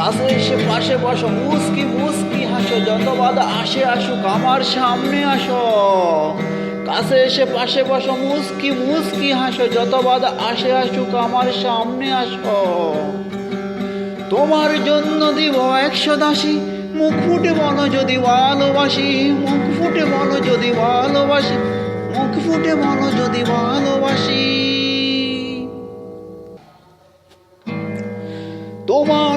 কাছে এসে পাশে বসো। মুসকি মুসকি হাসো যত বাধা আসে আসুক, আমার সামনে আসো। কাছে এসে পাশে বসো, মুসকি, মুস্কি হাসো যত বাধা আসে আসুক, আমার সামনে আসো। তোমার জন্য দিব একশো দাসী, মুখ ফুটে বলো যদি ভালোবাসি, মুখ ফুটে বলো যদি ভালোবাসি, মুখ ফুটে বলো যদি ভালোবাসি। তোমার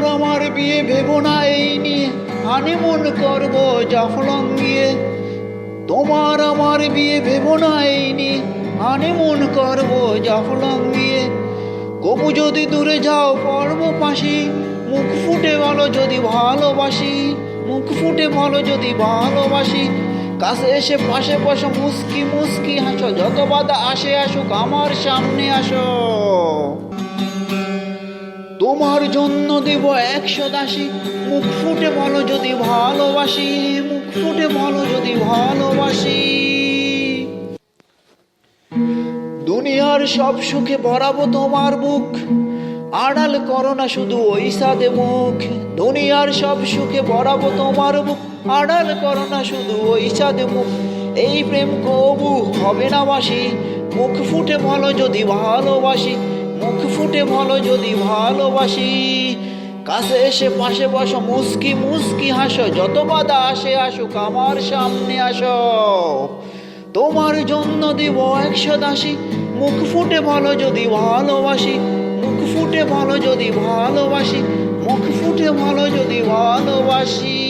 বিয়ে ভেবো না এই নিয়ে। হানিমুন করব জাফলং গিয়ে তোমার আমার বিয়ে ভেবো না এই নিয়ে। হানিমুন করব জাফলং গিয়ে কবু যদি দূরে যাও পর্ব পাশি, মুখ ফুটে বলো যদি ভালোবাসি, মুখ ফুটে বলো যদি ভালোবাসি। কাছে এসে পাশে পাশে মুস্কি মুস্কি হাসো, যত বাধা আসে আসুক, আমার সামনে আসো। তোমার জন্য দেব একশো দাসী। মুখ ফুটে বলো যদি ভালোবাসি, মুখ ফুটে বলো যদি ভালোবাসি। দুনিয়ার সব সুখে ভরাবো তোমার বুক, আড়াল করো না শুধু ওই সাদে মুখ। দুনিয়ার সব সুখে ভরাবো তোমার বুক, আড়াল করো না শুধু ওই সাদে মুখ। এই প্রেম কবু হবে না বাসি, মুখ ফুটে বলো যদি ভালোবাসি। মুখ ফুটে ভালো যদি ভালোবাসি। কাছে এসে পাশে বসো মুস্কি মুস্কি হাসো, যত বাধা আসে আসুক, আমার সামনে আসো। তোমার জন্য দিব একশো দাসী, মুখ ফুটে ভালো যদি ভালোবাসি, মুখ ফুটে ভালো যদি ভালোবাসি, মুখ ফুটে ভালো যদি ভালোবাসি।